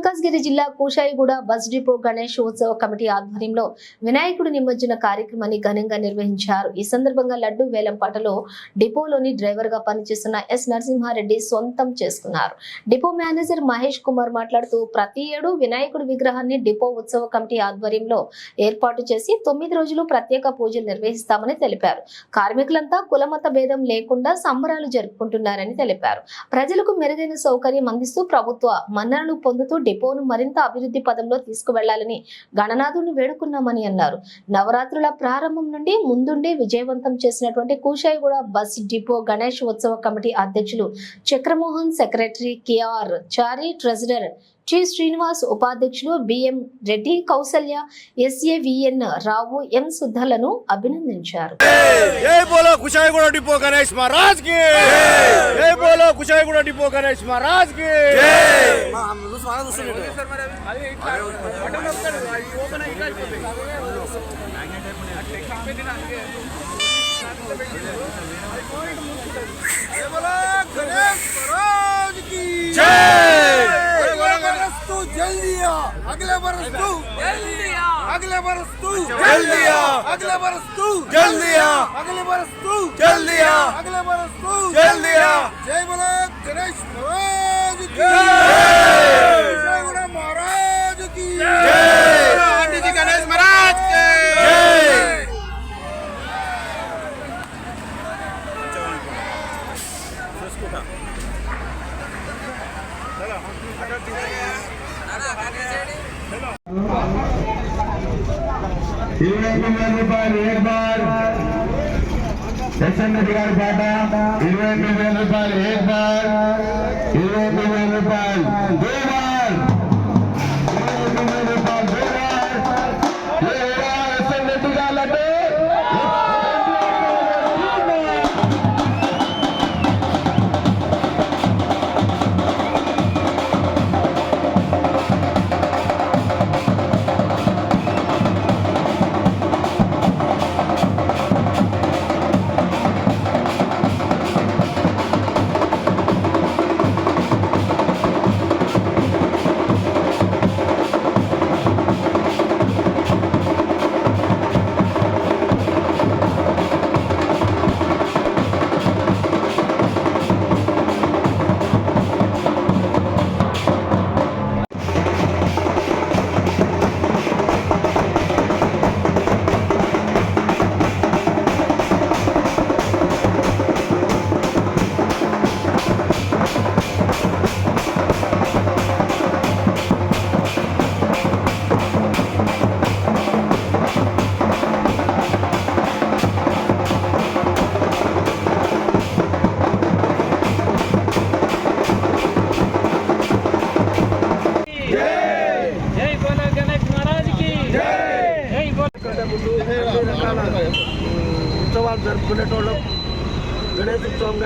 మల్కాజ్గిరి జిల్లా Kushaiguda bus depot Ganesh committee ఆధ్వర్యంలో వినాయకుడి నిమజ్జన కార్యక్రమాన్ని ఘనంగా నిర్వహించారు. ఈ సందర్భంగా లడ్డు వేలంపాటలో డిపోలోని డ్రైవర్గా పనిచేస్తున్న ఎస్ నరసింహారెడ్డి సొంతం చేసుకున్నారు. డిపో మేనేజర్ మహేష్ కుమార్ మాట్లాడుతూ ప్రతి ఏడు వినాయకుడి విగ్రహాన్ని డిపో ఉత్సవ కమిటీ ఆధ్వర్యంలో ఏర్పాటు చేసి తొమ్మిది రోజులు ప్రత్యేక పూజలు నిర్వహిస్తామని తెలిపారు. కార్మికులంతా కులమత భేదం లేకుండా సంబరాలు జరుపుకుంటున్నారని తెలిపారు. ప్రజలకు మెరుగైన సౌకర్యం అందిస్తూ ప్రభుత్వ మన్ననలు పొందుతూ డిపోను మరింత అభివృద్ధి పదంలో తీసుకువెళ్ళాలని గణనాథుని వేడుకున్నామని అన్నారు. నవరాత్రుల ప్రారంభం నుండి ముందుండి విజయవంతం చేసినటువంటి కూషాయిగూడ బస్ డిపో గణేష్ ఉత్సవ కమిటీ అధ్యక్షులు Chakramohan secretary KR Chari treasurer T Srinivas ఉపాధ్యక్షులు BM Reddy Kausalya SAVN Rao M సుద్ధలను అభినందించారు. जय अगले बरस तू। जल्दी आ अगले बरस तू। जल्दी आ अगले बरस तू। जल्दी आ अगले बरस तू। जल्दी आ अगले बरस तू। जल्दी आ जय बोलो गणेश महाराज ఇరవై ఎనిమిది వేల రూపాయలు ఏక్ బార్ ఎస్ఎన్ రెడ్డి గారి పాట ఇరవై ఎనిమిది వేల రూపాయలు ఏక్ బార్ ఇరవై ఎనిమిది వేల రూపాయలు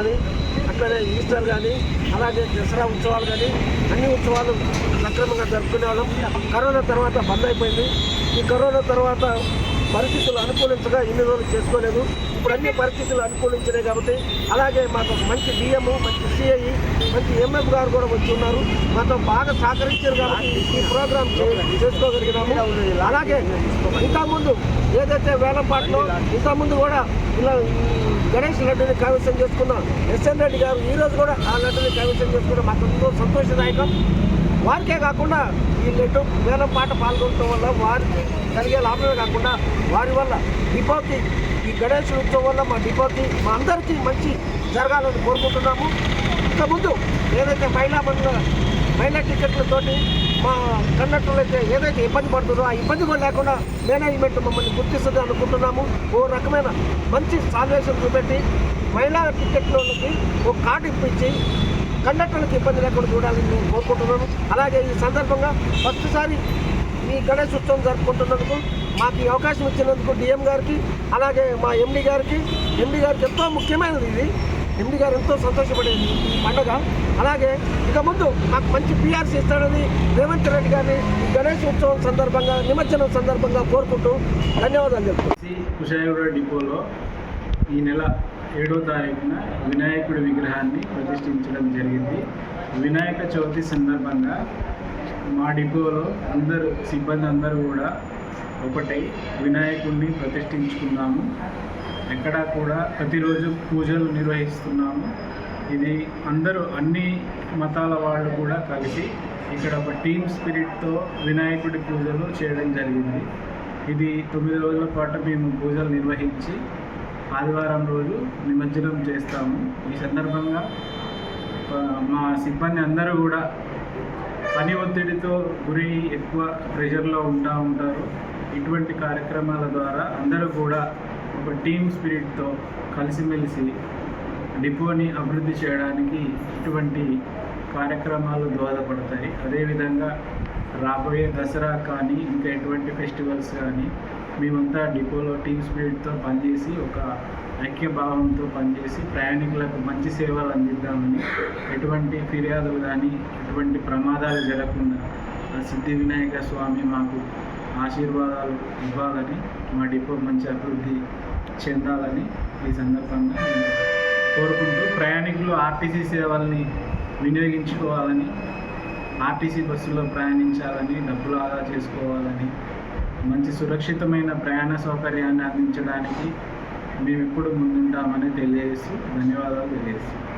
కానీ అట్లనే ఈస్టర్ కానీ అలాగే దసరా ఉత్సవాలు కానీ అన్ని ఉత్సవాలు సక్రమంగా జరుపుకునేవాళ్ళం కరోనా తర్వాత బంద్ అయిపోయింది. ఈ కరోనా తర్వాత పరిస్థితులు అనుకూలించగా ఇన్ని రోజులు చేసుకోలేదు. ఇప్పుడు అన్ని పరిస్థితులు అనుకూలించినాయి కాబట్టి అలాగే మాకు మంచి డిఎం మంచి సిఐ మంచి ఎంఎఫ్ గారు కూడా వచ్చి ఉన్నారు. మాతో బాగా సహకరించారు కాబట్టి ఈ ప్రోగ్రామ్ చేసుకోగలిగినాము. అలాగే ఇంతకుముందు ఏదైతే వేలంపాట్లో ఇంతకుముందు కూడా ఇలా గణేష్ లడ్డుని కైవసం చేసుకున్న ఎస్ఎన్ రెడ్డి గారు ఈరోజు కూడా ఆ లడ్డుని కైవసం చేసుకున్న మాకు ఎంతో సంతోషదాయకం. వారికే కాకుండా ఈ లడ్డు వేలం పాట పాల్గొనడం వల్ల వారికి కలిగే లాభమే కాకుండా వారి వల్ల డిపోకి ఈ గణేష్ ఉత్సవం వల్ల మా డిపోకి మా అందరికీ మంచి జరగాలని కోరుకుంటున్నాము. ఇంతకుముందు ఏదైతే మహిళా మండల మహిళా టికెట్లతోటి మా కండక్టర్లు అయితే ఏదైతే ఇబ్బంది పడుతుందో ఆ ఇబ్బంది కూడా లేకుండా మేనేజ్మెంట్ మమ్మల్ని గుర్తిస్తుంది అనుకుంటున్నాము. ఓ రకమైన మంచి సాల్వేషన్ చూపెట్టి మహిళా టికెట్లకి ఓ కార్డు ఇప్పించి కండక్టర్లకు ఇబ్బంది లేకుండా చూడాలని నేను కోరుకుంటున్నాను అలాగే ఈ సందర్భంగా ఫస్ట్సారి ఈ గణేష్ ఉత్సవం జరుపుకుంటున్నందుకు మాకు ఈ అవకాశం ఇచ్చినందుకు డిఎం గారికి అలాగే మా ఎండి గారికి ఎండి గారికి ఎంతో ముఖ్యమైనది ఇది. ఎండి గారు ఎంతో సంతోషపడేది ఈ పండగ. అలాగే ఇక ముందు నాకు మంచి పిఆర్సీ ఇస్తాడని రేవంత్ రెడ్డి గారిని గణేష్ ఉత్సవం సందర్భంగా నిమజ్జనం సందర్భంగా కోరుకుంటూ ధన్యవాదాలు చెప్తున్నాను శ్రీ డిపోలో ఈ నెల ఏడో తారీఖున వినాయకుడి విగ్రహాన్ని ప్రతిష్ఠించడం జరిగింది. వినాయక చవితి సందర్భంగా మా డిపోలో అందరూ సిబ్బంది అందరూ కూడా ఒకటై వినాయకుడిని ప్రతిష్ఠించుకున్నాము. ఎక్కడా కూడా ప్రతిరోజు పూజలు నిర్వహిస్తున్నాము. ఇది అందరూ అన్ని మతాల వాళ్ళు కూడా కలిసి ఇక్కడ ఒక టీమ్ స్పిరిట్తో వినాయకుడి పూజలు చేయడం జరిగింది. ఇది తొమ్మిది రోజుల పాటు మేము పూజలు నిర్వహించి ఆదివారం రోజు నిమజ్జనం చేస్తాము. ఈ సందర్భంగా మా సిబ్బంది అందరూ కూడా పని ఒత్తిడితో గురి ఎక్కువ ప్రెషర్లో ఉంటా ఉంటారు. ఇటువంటి కార్యక్రమాల ద్వారా అందరూ కూడా ఒక టీమ్ స్పిరిట్తో కలిసిమెలిసి డిపోని అభివృద్ధి చేయడానికి ఇటువంటి కార్యక్రమాలు దోహదపడతాయి. అదేవిధంగా రాబోయే దసరా కానీ ఇంకా ఎటువంటి ఫెస్టివల్స్ కానీ మేమంతా డిపోలో టీమ్ స్పిరిట్తో పనిచేసి ఒక ఐక్య భావంతో పనిచేసి ప్రయాణికులకు మంచి సేవలు అందిద్దామని ఎటువంటి ఫిర్యాదులు కానీ ఎటువంటి ప్రమాదాలు జరగకుండా సిద్ధి వినాయక స్వామి మాకు ఆశీర్వాదాలు ఇవ్వాలని మా డిపో మంచి అభివృద్ధి చెందాలని ఈ సందర్భంగా నేను కోరుకుంటూ ప్రయాణికులు ఆర్టీసీ సేవల్ని వినియోగించుకోవాలని ఆర్టీసీ బస్సులో ప్రయాణించాలని డబ్బులు ఆదా చేసుకోవాలని మంచి సురక్షితమైన ప్రయాణ సౌకర్యాన్ని అందించడానికి మేము ఎప్పుడు ముందుంటామని తెలియజేస్తూ ధన్యవాదాలు తెలియజేస్తాం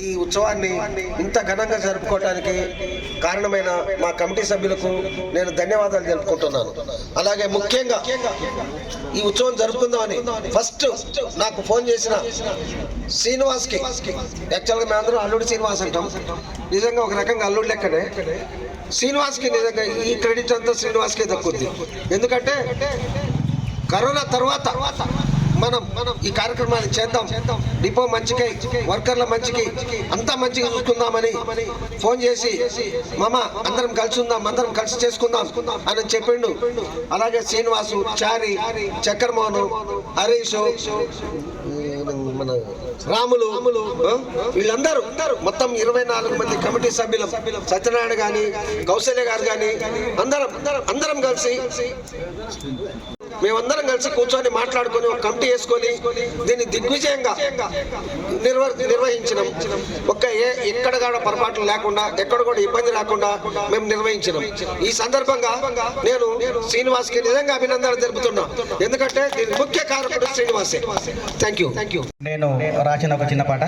ఈ ఉత్సవాన్ని ఇంత ఘనంగా జరుపుకోవడానికి కారణమైన మా కమిటీ సభ్యులకు నేను ధన్యవాదాలు తెలుపుకుంటున్నాను. అలాగే ముఖ్యంగా ఈ ఉత్సవం జరుపుకుందామని ఫస్ట్ నాకు ఫోన్ చేసిన శ్రీనివాస్కి యాక్చువల్గా మేమందరం అల్లుడు శ్రీనివాస్ అంటాం. నిజంగా ఒక రకంగా అల్లుడి లెక్కనే. శ్రీనివాస్కి నిజంగా ఈ క్రెడిట్ అంతా శ్రీనివాస్కే దక్కుద్ది. ఎందుకంటే కరోనా తర్వాత మనం మనం ఈ కార్యక్రమాన్ని చేద్దాం. డిపో మంచికై వర్కర్ల మంచికి అంతా మంచిగా చూసుకుందామని ఫోన్ చేసి మామ అందరం కలిసి ఉందాం అందరం కలిసి చేసుకుందాం అని చెప్పిండు. అలాగే శ్రీనివాసు చారి చక్రమోహన్ హరీష్ మన రాములు వీళ్ళందరూ మొత్తం ఇరవై నాలుగు మంది కమిటీ సభ్యులు సత్యనారాయణ గాని కౌశల్య గారు గాని అందరం అందరం కలిసి మేమందరం కలిసి కూర్చొని మాట్లాడుకొని ఒక కమిటీ వేసుకొని దీన్ని దిగ్విజయంగా నిర్వ నిర్వహించినాం. ఒక్క ఏ ఎక్కడ కూడా పొరపాట్లు లేకుండా ఎక్కడ కూడా ఇబ్బంది లేకుండా మేము నిర్వహించినాం. ఈ సందర్భంగా నేను శ్రీనివాస్కి నిజంగా అభినందనలు తెలుపుతున్నా. ఎందుకంటే దీని ముఖ్య కారకుడు శ్రీనివాసే. థ్యాంక్ యూ థ్యాంక్ యూ నేను రాసిన ఒక చిన్న పాట.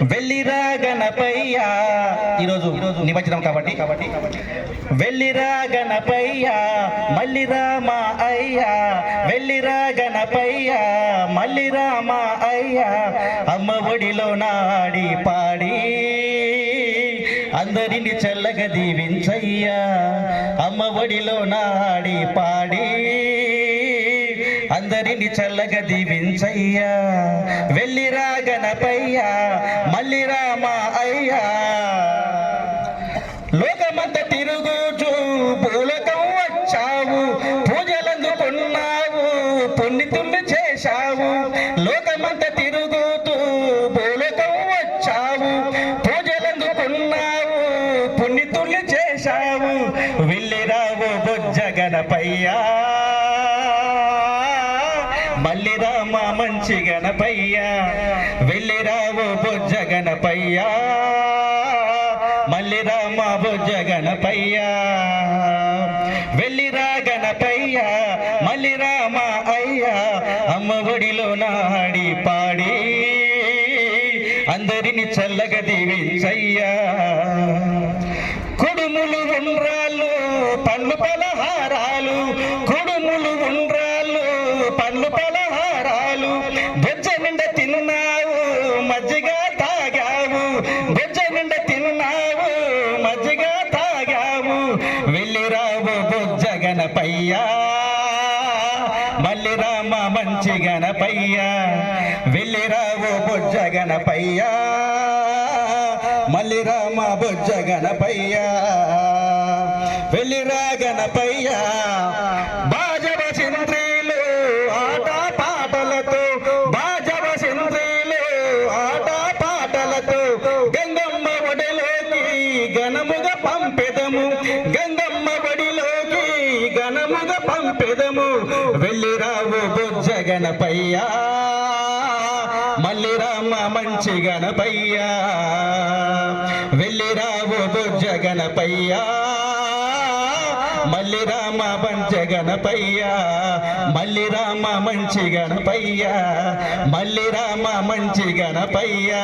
వెళ్ళిరా గణపయ్యా. ఈరోజు నిమజ్జనం కాబట్టి. వెళ్ళిరా గణపయ్యా మల్లిరా మా అయ్యా. వెళ్ళిరా గణపయ్యా మల్లిరా మా అయ్యా. అమ్మ ఒడిలో నాడి పాడి అందరిని చల్లగా దీవించయ్యా. అమ్మ ఒడిలో నాడి పాడి. అందరిని చల్లగా దీవించయ్యా. వెళ్ళిరా గణపయ్యా మల్లిరా మా అయ్యా. లోకమంత తిరుగుచు భూలోకం మల్లిరా మా మంచి గణపయ్యా. వెళ్ళిరావు బొజ్జ గణపయ్యా. మల్లిరా మా బొజ్జ గణపయ్యా. వెళ్ళిరా గణపయ్యా. మల్లిరా మా అయ్యా. అమ్మ ఒడిలో నాడి పాడి. అందరిని చల్లగా దీవించయ్యా. కుడుములు ఉండ్రాలు పళ్ళు పలహారాలు కుడుములు పండ్లు పలహారాలు బొజ్జ నిండా తిన్నావు మజ్జిగ తాగావు. బొజ్జ నిండా తిన్నావు మజ్జిగ తాగావు. వెళ్ళిరావు బొజ్జ గణపయ్యా. మళ్ళీ రామ మంచి గణపయ్యా. వెళ్ళిరావు బొజ్జ గణపయ్యా. మళ్ళీ రామ బొజ్జ గణపయ్యా. వెళ్ళిరా గణపయ్యా. పంపెదము వెళ్ళిరావు బొజ్జ గణపయ్యా మల్లి రామ మంచి గణపయ్యా. వెళ్ళి రావు బుజ్జ గణపయ్య మల్లి రామ పంచ గణపయ్యా. మల్లి రామ మంచి గణపయ్యా. మల్లి రామ మంచి గణపయ్యా.